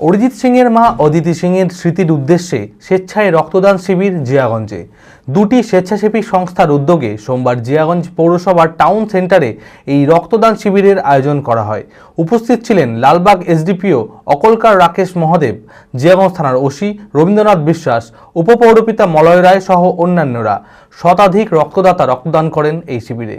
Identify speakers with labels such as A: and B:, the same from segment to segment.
A: অরিজিৎ সিংয়ের মা অদিতি সিংয়ের স্মৃতির উদ্দেশ্যে স্বেচ্ছায় রক্তদান শিবির জিয়াগঞ্জে। দুটি স্বেচ্ছাসেবী সংস্থার উদ্যোগে সোমবার জিয়াগঞ্জ পৌরসভার টাউন সেন্টারে এই রক্তদান শিবিরের আয়োজন করা হয়। উপস্থিত ছিলেন লালবাগ এসডিপিও অকলকার রাকেশ মহাদেব, জিয়াগঞ্জ থানার ওসি রবীন্দ্রনাথ বিশ্বাস, উপপৌরপিতা মলয় রায় সহ অন্যান্যরা। শতাধিক রক্তদাতা রক্তদান করেন এই শিবিরে।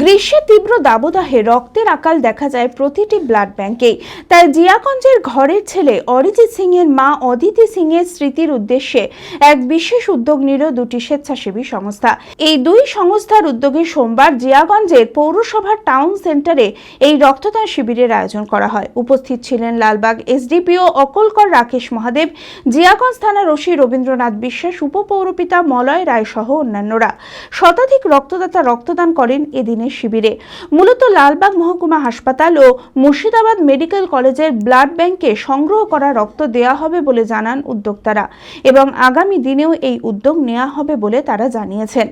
B: গ্রীষ্মের তীব্র দাবদাহে রক্তের আকাল দেখা যায় প্রতিটি ব্লাড ব্যাংকেই। তাই জিয়াগঞ্জের ঘরের ছেলে অরিজিৎ সিং এর মা অদিতি সিং এর স্মৃতির উদ্দেশ্যে এক বিশেষ উদ্যোগ নিল দুটি স্বেচ্ছাসেবী সংস্থা। এই দুই সংস্থার উদ্যোগে সোমবার জিয়াগঞ্জের পৌরসভার টাউন সেন্টারে এই রক্তদান শিবিরের আয়োজন করা হয়। উপস্থিত ছিলেন লালবাগ এসডিপিও অকলকর রাকেশ মহাদেব, জিয়াগঞ্জ থানার ওসি রবীন্দ্রনাথ বিশ্বাস, উপপৌরপিতা মলয় রায় সহ অন্যান্যরা। শতাধিক রক্তদাতা রক্তদান করেন এদিনের শিবিরে। মূলত লালবাগ মহকুমা হাসপাতাল ও মুর্শিদাবাদ মেডিকেল কলেজের ব্লাড ব্যাংকে সংগ্রহ করা রক্ত দেওয়া হবে বলে জানান উদ্যোক্তারা এবং আগামী দিনেও এই উদ্যোগ নেওয়া হবে বলে তারা জানিয়েছেন।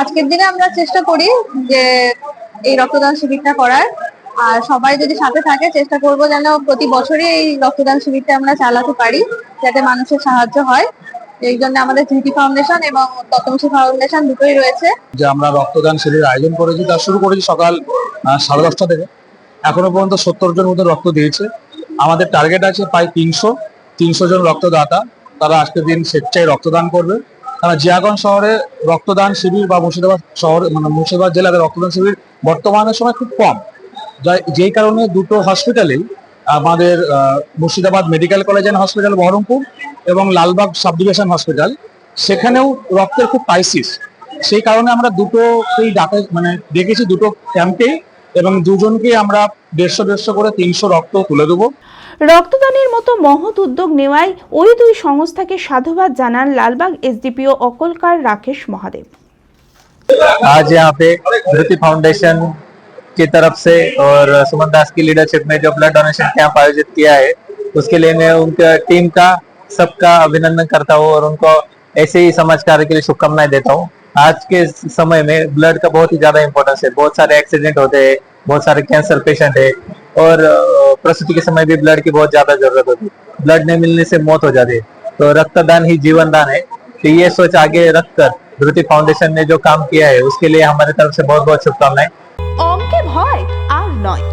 C: আজকের দিনে আমরা চেষ্টা করি যে এই রক্তদান শিবিরটা করার। আর সবাই যদি সাথে থাকে, চেষ্টা করব যেন প্রতি বছরই এই রক্তদান শিবিরটা আমরা চালাতে পারি, যাতে মানুষের সাহায্য হয়। এই জন্য আমাদের ধৃতি ফাউন্ডেশন এবং তত্ত্বমসী ফাউন্ডেশন দুটোই রয়েছে।
D: যে আমরা রক্তদান শিবির আয়োজন করেছি, তার শুরু করেছি সকাল সাড়ে দশটা থেকে। এখনও পর্যন্ত সত্তর জন মতো রক্ত দিয়েছে। আমাদের টার্গেট আছে প্রায় তিনশো তিনশো জন রক্তদাতা। তারা আজকের দিন স্বেচ্ছায় রক্তদান করবে। তারা জিয়াগঞ্জ শহরে রক্তদান শিবির বা মুর্শিদাবাদ শহরে মানে মুর্শিদাবাদ জেলাতে রক্তদান শিবির বর্তমানের সময় খুব কম। যেই কারণে দুটো হসপিটালেই আমাদের Murshidabad medical college and hospital Baharampur এবং লালবাগ সাব ডিভিশন হসপিটাল সেখানেও রক্তের খুব ক্রাইসিস সেই কারণে আমরা দুটোকেই ডাকে মানে ডেকেছি দুটো ক্যাম্পে এবং দুজনকে আমরা দেড়শো দেড়শো করে তিনশো রক্ত তুলে দেবো
B: রক্তদানের মতো মহৎ উদ্যোগ নেওয়ায় ওই দুই সংস্থাকে সাধুবাদ জানান লালবাগ এসডিপিও অকলকার রাকেশ মহাদেব
E: आज यहाँ पे धृति फाउंडेशन की तरफ से और सुमन दास की लीडरशिप में जो ब्लड डोनेशन कैंप आयोजित किया है उसके लिए मैं उनका टीम का सबका अभिनंदन करता हूँ और उनको ऐसे ही समाज कार्य के लिए शुभकामनाएं देता हूँ आज के समय में ब्लड का बहुत ही ज्यादा इंपॉर्टेंस है बहुत सारे एक्सीडेंट होते हैं बहुत सारे कैंसर पेशेंट है और अ, प्रसूति के समय भी ब्लड की बहुत ज्यादा जरूरत होती है ब्लड नहीं मिलने से मौत हो जाती है तो रक्तदान ही जीवन दान है तो ये सोच आगे रखकर धृति फाउंडेशन ने जो काम किया है उसके लिए हमारी तरफ से बहुत बहुत शुभकामनाएं
B: অঙ্কে ভয় আর নয়